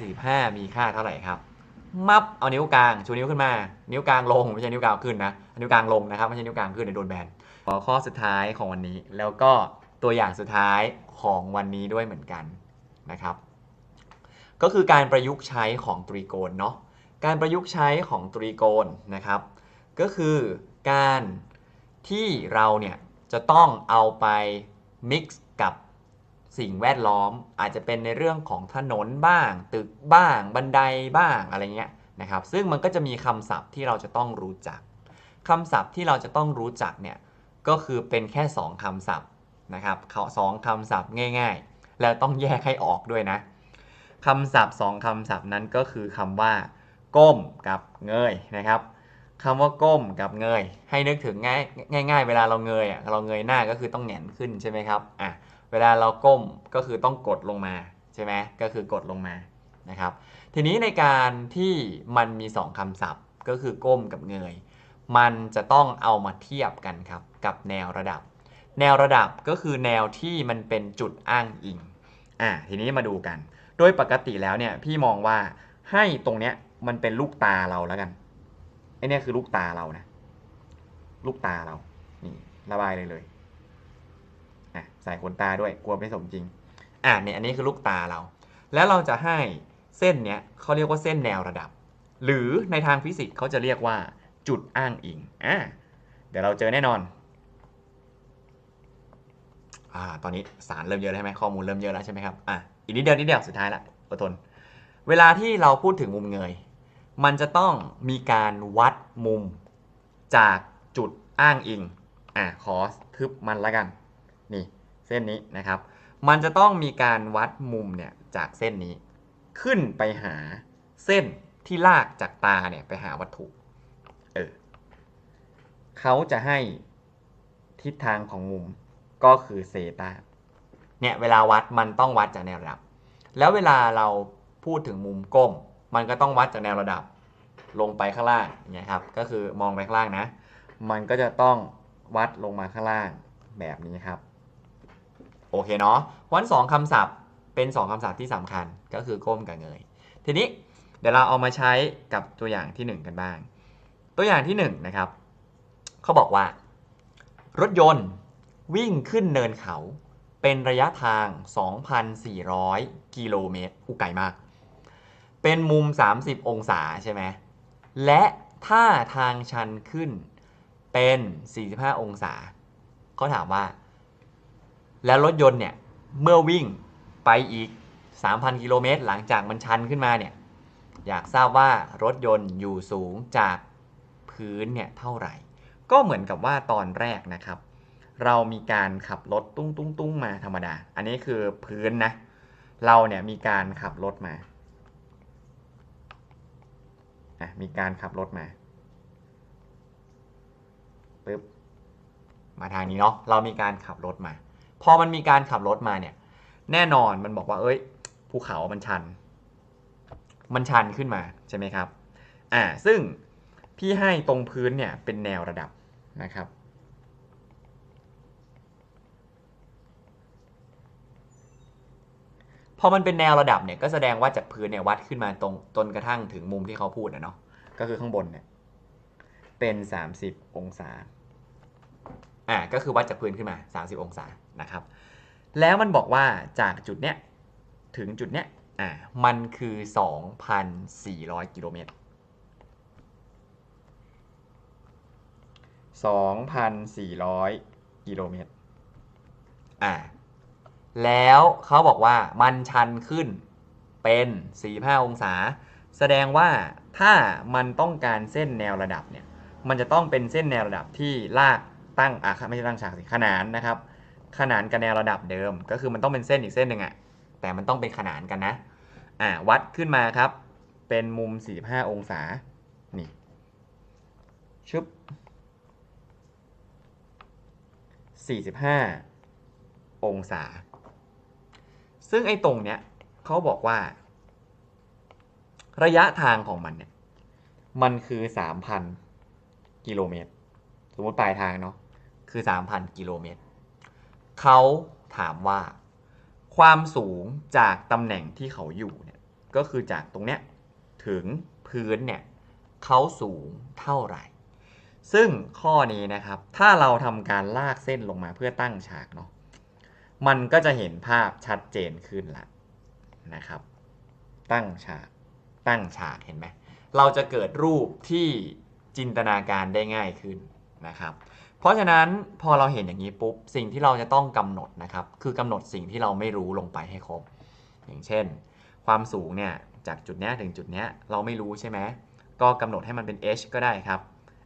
sin 45 มีค่าเท่าไหร่ครับ มับเอานิ้วกลางชูนิ้วขึ้นมา นิ้วกลางลงไม่ใช่นิ้วกลางขึ้นนะ นิ้วกลางลงนะครับไม่ใช่นิ้วกลางขึ้นเดี๋ยวโดนแบนขอข้อสุดท้ายของวันนี้ แล้วก็ตัวอย่างสุดท้ายของวันนี้ด้วยเหมือนกันนะครับ ก็คือการประยุกต์ใช้ของตรีโกณเนาะ การประยุกต์ใช้ของตรีโกณนะครับ ก็คือการที่เราเนี่ยจะต้องเอาไป mix กับ สิ่งแวดล้อมอาจจะเป็นในเรื่องของถนนบ้าง ตึกบ้าง บันไดบ้างอะไรเงี้ยนะครับ ซึ่งมันก็จะมีคำศัพท์ที่เราจะต้องรู้จักคำศัพท์ที่เราจะต้องรู้จักเนี่ยก็คือเป็นแค่ 2คำศัพท์นะครับสองคำศัพท์ง่าย ๆ แล้วต้องแยกให้ออกด้วยนะคำศัพท์สองคำศัพท์นั้นก็คือคำว่า ก้มกับเงยนะครับคำว่าก้มกับเงย ให้นึกถึงง่ายง่ายๆ เวลาเราเงยอะเราเงยหน้าก็คือต้องแหงนขึ้นใช่ไหมครับอะ เวลาเราก้มก็คือต้องกดลงมาใช่ไหมก็คือกดลงมานะครับ ทีนี้ในการที่มันมี 2คำศัพท์ ก็คือก้มกับเงย มันจะต้องเอามาเทียบกันครับกับแนวระดับ แนวระดับก็คือแนวที่มันเป็นจุดอ้างอิงอะทีนี้มาดูกัน โดยปกติแล้วเนี่ยพี่มองว่าให้ตรงเนี้ยมันเป็นลูกตาเราแล้วกันไอเนี่ยคือลูกตาเรานะ ลูกตาเรา นี่ระบายเลยเลย ใส่ขนตาด้วยกลัวไม่สมจริง อะเนี่ยอันนี้คือลูกตาเรา แล้วเราจะให้เส้นเนี้ยเขาเรียกว่าเส้นแนวระดับ หรือในทางฟิสิกส์เขาจะเรียกว่าจุดอ้างอิงอะเดี๋ยวเราเจอแน่นอนอ่าตอนนี้สารเริ่มเยอะแล้วใช่ไหมข้อมูลเริ่มเยอะแล้วใช่ไหมครับอะอีกนิดเดียวนิดเดียวสุดท้ายละอดทนเวลาที่เราพูดถึงมุมเงย มันจะต้องมีการวัดมุมจากจุดอ้างอิงอะขอทึบมันละกัน นี่ เส้นนี้นะครับ มันจะต้องมีการวัดมุมเนี่ยจากเส้นนี้ ขึ้นไปหาเส้นที่ลากจากตาเนี่ยไปหาวัตถุเออเขาจะให้ทิศทางของมุมก็คือเซตาเนี่ยเวลาวัดมันต้องวัดจากแนวระดับ แล้วเวลาเราพูดถึงมุมก้ม มันก็ต้องวัดจากแนวระดับ ลงไปข้างล่างเงี้ยครับ ก็คือมองไปข้างล่างนะ มันก็จะต้องวัดลงมาข้างล่างแบบนี้ครับ อเคเนาะวันสองคำศัพท์เป็น 2คำศัพท์ที่สำคัญก็คือก้มกับเงย ทีนี้เดี๋ยวเราเอามาใช้กับตัวอย่างที่ 1 กันบ้าง ตัวอย่างที่ 1 นะครับเขาบอกว่า รถยนต์วิ่งขึ้นเนินเขาเป็นระยะทาง 2,400 กิโลเมตรอุไกลมาก เป็นมุม 30 องศาใช่ไหมและถ้าทางชันขึ้นเป็น 45 องศาเขาถามว่า แล้วรถยนต์เนี่ยเมื่อวิ่งไปอีก 3,000 กิโลเมตร หลังจากมันชันขึ้นมาเนี่ยอยากทราบว่ารถยนต์อยู่สูงจากพื้นเนี่ยเท่าไหร่ ก็เหมือนกับว่าตอนแรกนะครับ เรามีการขับรถตุ้งตุ้งตุ้งมาธรรมดา อันนี้คือพื้นนะ เราเนี่ยมีการขับรถมาอะมีการขับรถมาปึ๊บมาทางนี้เนาะเรามีการขับรถมา พอมันมีการขับรถมาเนี่ย แน่นอนมันบอกว่า เอ้ย ภูเขามันชัน มันชันขึ้นมาใช่ไหมครับ อ่า ซึ่งพี่ให้ตรงพื้นเนี่ยเป็นแนวระดับนะครับ พอมันเป็นแนวระดับเนี่ยก็แสดงว่าจากพื้นเนี่ยวัดขึ้นมาตรงจนกระทั่งถึงมุมที่เขาพูดนะเนาะ ก็คือข้างบนเนี่ยเป็น 30 องศา อ่าก็คือวัดจากพื้นขึ้นมา 30 องศานะครับ แล้วมันบอกว่าจากจุดเนี้ยถึงจุดเนี้ยอ่ามันคือ 2,400 กิโลเมตร 2,400 กิโลเมตรอ่าแล้วเขาบอกว่ามันชันขึ้นเป็น 45 องศา แสดงว่าถ้ามันต้องการเส้นแนวระดับเนี่ย มันจะต้องเป็นเส้นแนวระดับที่ลาก ตั้งอะไม่ใช่ตั้งฉากสิขนานนะครับ ขนานกับแนวระดับเดิม ก็คือมันต้องเป็นเส้นอีกเส้นหนึ่งอะแต่มันต้องเป็นขนานกันนะอ่าวัดขึ้นมาครับ เป็นมุม 45 องศานี่ชึบ45 องศา ซึ่งไอ้ตรงเนี้ยเขาบอกว่า ระยะทางของมันเนี่ย มันคือ 3,000 กิโลเมตร สมมติปลายทางเนาะ คือ 3,000 กิโลเมตร เขาถามว่า ความสูงจากตำแหน่งที่เขาอยู่เนี่ยก็คือจากตรงเนี้ยถึงพื้นเนี่ยเขาสูงเท่าไหร่ ซึ่งข้อนี้นะครับ ถ้าเราทำการลากเส้นลงมาเพื่อตั้งฉากเนาะมันก็จะเห็นภาพชัดเจนขึ้นละนะครับ ตั้งฉาก ตั้งฉากเห็นไหมเราจะเกิดรูปที่จินตนาการได้ง่ายขึ้นนะครับ ราะฉะนั้นพอเราเห็นอย่างนี้ปุ๊บสิ่งที่เราจะต้องกำหนดนะครับ คือกำหนดสิ่งที่เราไม่รู้ลงไปให้ครบ อย่างเช่น ความสูงเนี่ยจากจุดนี้ถึงจุดนี้เราไม่รู้ใช่ไหมก็กำหนดให้มันเป็น h ก็ได้ครับ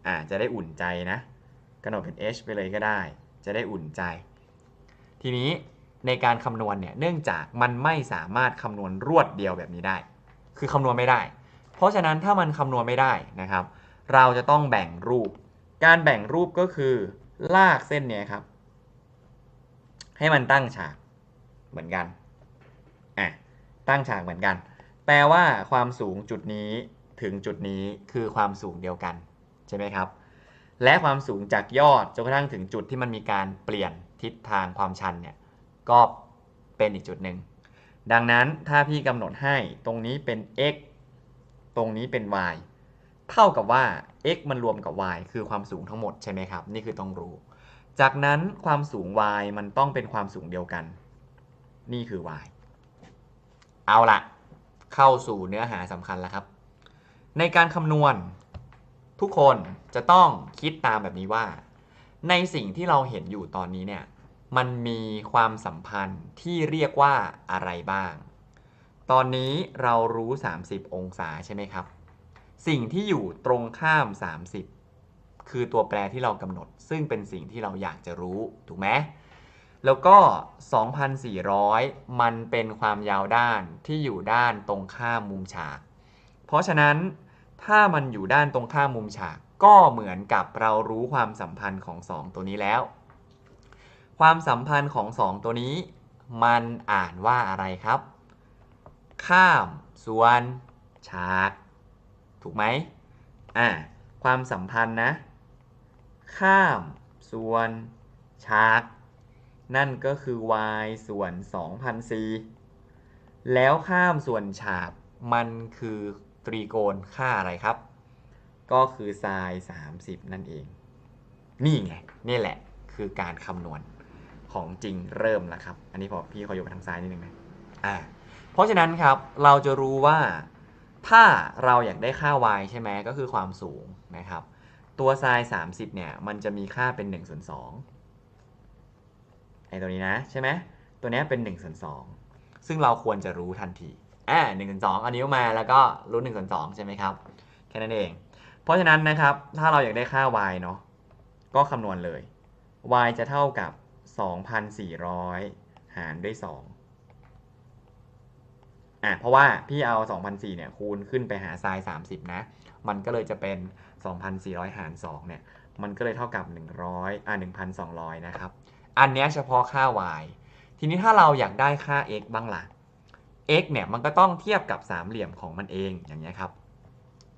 อ่าจะได้อุ่นใจนะกำหนดเป็น h ไปเลยก็ได้ จะได้อุ่นใจ ทีนี้ในการคำนวณเนี่ยเนื่องจากมันไม่สามารถคำนวณรวดเดียวแบบนี้ได้ คือคำนวณไม่ได้ เพราะฉะนั้นถ้ามันคำนวณไม่ได้นะครับ เราจะต้องแบ่งรูป การแบ่งรูปก็คือลากเส้นเนี่ยครับ ให้มันตั้งฉากเหมือนกันอะตั้งฉากเหมือนกัน แปลว่าความสูงจุดนี้ถึงจุดนี้คือความสูงเดียวกันใช่ไหมครับ และความสูงจากยอดจนกระทั่งถึงจุดที่มันมีการเปลี่ยนทิศทางความชันเนี่ยก็เป็นอีกจุดหนึ่งดังนั้นถ้าพี่กำหนดให้ตรงนี้เป็น x ตรงนี้เป็น y เท่ากับว่า x มันรวมกับ y คือความสูงทั้งหมดใช่ไหมครับ นี่คือต้องรู้ จากนั้นความสูง y มันต้องเป็นความสูงเดียวกัน นี่คือ y เอาละเข้าสู่เนื้อหาสำคัญแล้วครับ ในการคำนวณทุกคนจะต้องคิดตามแบบนี้ว่า ในสิ่งที่เราเห็นอยู่ตอนนี้เนี่ยมันมีความสัมพันธ์ที่เรียกว่าอะไรบ้าง ตอนนี้เรารู้ 30 องศาใช่ไหมครับ สิ่งที่อยู่ตรงข้าม 30 คือตัวแปรที่เรากำหนด ซึ่งเป็นสิ่งที่เราอยากจะรู้ ถูกไหมแล้วก็ 2,400 มันเป็นความยาวด้านที่อยู่ด้านตรงข้ามมุมฉาก เพราะฉะนั้นถ้ามันอยู่ด้านตรงข้ามมุมฉาก ก็เหมือนกับเรารู้ความสัมพันธ์ของ 2 ตัวนี้แล้ว ความสัมพันธ์ของ 2 ตัวนี้ มันอ่านว่าอะไรครับ ข้ามส่วนฉาก ถูกไหมอ่าความสัมพันธ์นะ ข้ามส่วนฉากนั่นก็คือ y ส่วน2,004แล้วข้ามส่วนฉากมันคือตรีโกณค่าอะไรครับ ก็คือ sin 30 นั่นเอง นี่ไง นี่แหละคือการคำนวณของจริงเริ่มแล้วครับ อันนี้พอพี่ขอยกไปทางซ้ายนิดนึงนะอ่าเพราะฉะนั้นครับเราจะรู้ว่า ถ้าเราอยากได้ค่า y ใช่ไหมก็คือความสูงนะครับ ตัว sin 30 เนี่ย มันจะมีค่าเป็น1ส่วน2ไอ้ตัวนี้นะใช่ไหมตัวเนี้ยเป็น1ส่วน2ซึ่งเราควรจะรู้ทันทีอ่า1ส่วน2เอานิ้วมาแล้วก็รู้1ส่วน2ใช่ไหมครับ แค่นั้นเอง เพราะฉะนั้นนะครับ ถ้าเราอยากได้ค่า y เนาะก็คำนวณเลย y จะเท่ากับ 2,400 หารด้วย 2 อะเพราะว่าพี่เอา2,400เนี่ยคูณขึ้นไปหา sin 30 นะ มันก็เลยจะเป็น 2,400 หาร 2 เนี่ย มันก็เลยเท่ากับ 100อะ1,200 นะครับ อันนี้เฉพาะค่า y ทีนี้ถ้าเราอยากได้ค่า x บ้างล่ะ x เนี่ยมันก็ต้องเทียบกับสามเหลี่ยมของมันเองอย่างเงี้ยครับ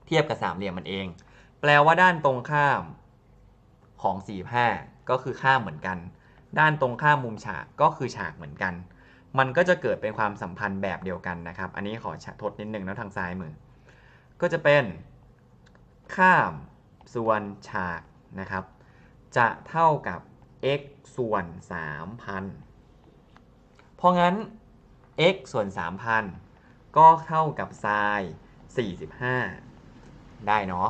เทียบกับสามเหลี่ยมมันเอง แปลว่าด้านตรงข้ามของ 45 ก็คือข้ามเหมือนกัน ด้านตรงข้ามมุมฉากก็คือฉากเหมือนกัน มันก็จะเกิดเป็นความสัมพันธ์แบบเดียวกันนะครับ อันนี้ขอทดนิดนึงแล้วทางซ้ายมือ ก็จะเป็นข้ามส่วนฉากนะครับ จะเท่ากับ x ส่วน 3,000 เพราะงั้น x ส่วน 3,000 ก็เท่ากับ sin 45 ได้เนาะ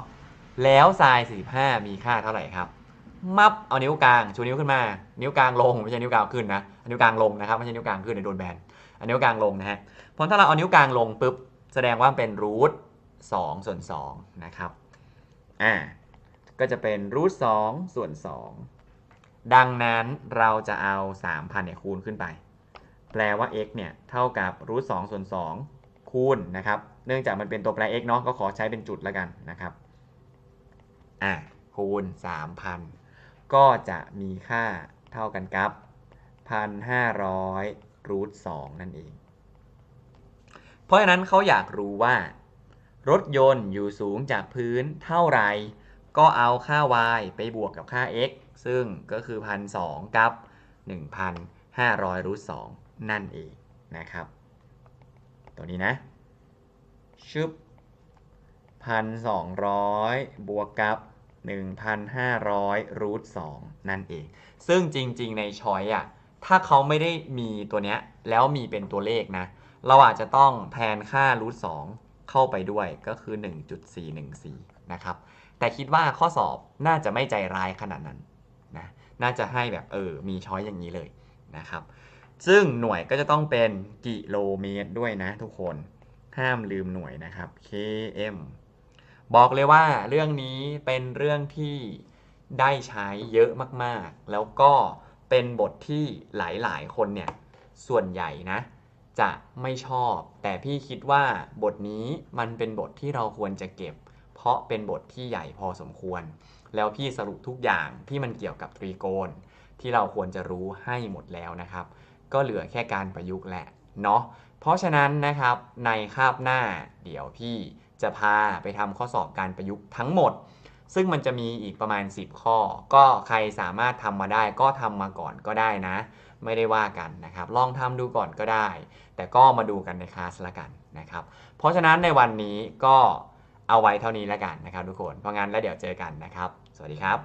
แล้ว sin 45 มีค่าเท่าไหร่ครับ มับเอานิ้วกลางชูนิ้วขึ้นมา นิ้วกลางลงไม่ใช่นิ้วกลางขึ้นนะนิ้วกลางลงนะครับไม่ใช่นิ้วกลางขึ้นเดี๋ยวโดนแบนเอานิ้วกลางลงนะฮะพราะถ้าเราเอานิ้วกลางลงปุ๊บแสดงว่าเป็นรูท2ส่วน2นะครับอ่าก็จะเป็นรูท2ส่วน2ดังนั้นเราจะเอา 3,000เนี่ยคูณขึ้นไป แปลว่า x เนี่ยเท่ากับรูท2ส่วน2คูณนะครับ เนื่องจากมันเป็นตัวแปร x เนาะก็ขอใช้เป็นจุดแล้วกันนะครับอะคูณ 3,000 ก็จะมีค่าเท่ากันกับ 1,500รูท2นั่นเอง เพราะฉะนั้นเขาอยากรู้ว่า รถยนต์อยู่สูงจากพื้นเท่าไหร่ก็เอาค่า y ไปบวกกับค่า x ซึ่งก็คือ 1,200 กับ 1,500รูท2นั่นเองนะครับ ตัวนี้นะชึบพันสองร้อยบวกกับ 1,500รูท2นั่นเอง ซึ่งจริงๆในช้อยอะถ้าเขาไม่ได้มีตัวเนี้ยแล้วมีเป็นตัวเลขนะ เราอาจจะต้องแทนค่ารูท2เข้าไปด้วยก็คือ 1.414 นะครับ แต่คิดว่าข้อสอบน่าจะไม่ใจร้ายขนาดนั้นนะน่าจะให้แบบเออมีช้อยอย่างนี้เลยนะครับ ซึ่งหน่วยก็จะต้องเป็นกิโลเมตรด้วยนะทุกคนห้ามลืมหน่วยนะครับ km บอกเลยว่าเรื่องนี้เป็นเรื่องที่ได้ใช้เยอะมากๆ แล้วก็เป็นบทที่หลายๆ คนเนี่ยส่วนใหญ่นะ จะไม่ชอบ แต่พี่คิดว่าบทนี้มันเป็นบทที่เราควรจะเก็บ เพราะเป็นบทที่ใหญ่พอสมควร แล้วพี่สรุปทุกอย่างที่มันเกี่ยวกับตรีโกณที่เราควรจะรู้ให้หมดแล้วนะครับ ก็เหลือแค่การประยุกต์แหละเนาะเพราะฉะนั้นนะครับในคาบหน้าเดี๋ยวพี่ จะพาไปทำข้อสอบการประยุกต์ทั้งหมด ซึ่งมันจะมีอีกประมาณ 10 ข้อ ก็ใครสามารถทำมาได้ก็ทำมาก่อนก็ได้นะ ไม่ได้ว่ากันนะครับ ลองทำดูก่อนก็ได้ แต่ก็มาดูกันในคลาสละกันนะครับ เพราะฉะนั้นในวันนี้ก็เอาไว้เท่านี้ละกันนะครับทุกคน เพราะงั้นแล้วเดี๋ยวเจอกันนะครับ สวัสดีครับ